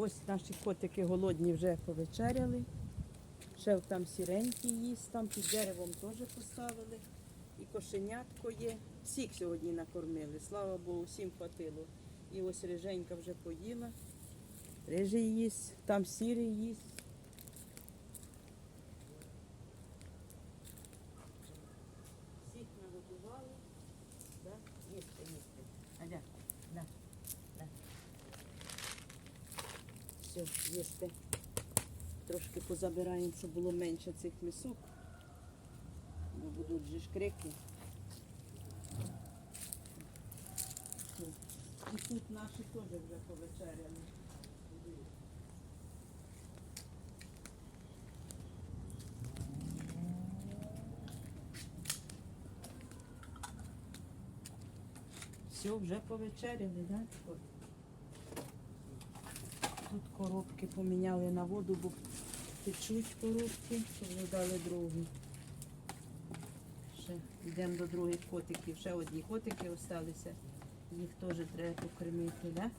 Ось наші котики голодні вже повечеряли. Ще там сіренький їсть, там під деревом теж поставили. І кошенятко є. Всіх сьогодні накормили. Слава Богу, всім хватило. І ось риженька вже поїла. Рижий їсть, там сірий їсть. Всіх нагодували. Да? Їсти, їсти. Аля, на, на. Все, їсти. Трошки позабираємо, щоб було менше цих мисок. Бо будуть же ж крики. І тут наші теж вже повечеряли. Все, вже повечеряли, так? Да? Коробки поміняли на воду, бо течуть коробки, тому дали другу. Ще йдемо до других котиків. Ще одні котики залишилися. Їх теж треба покормити, да?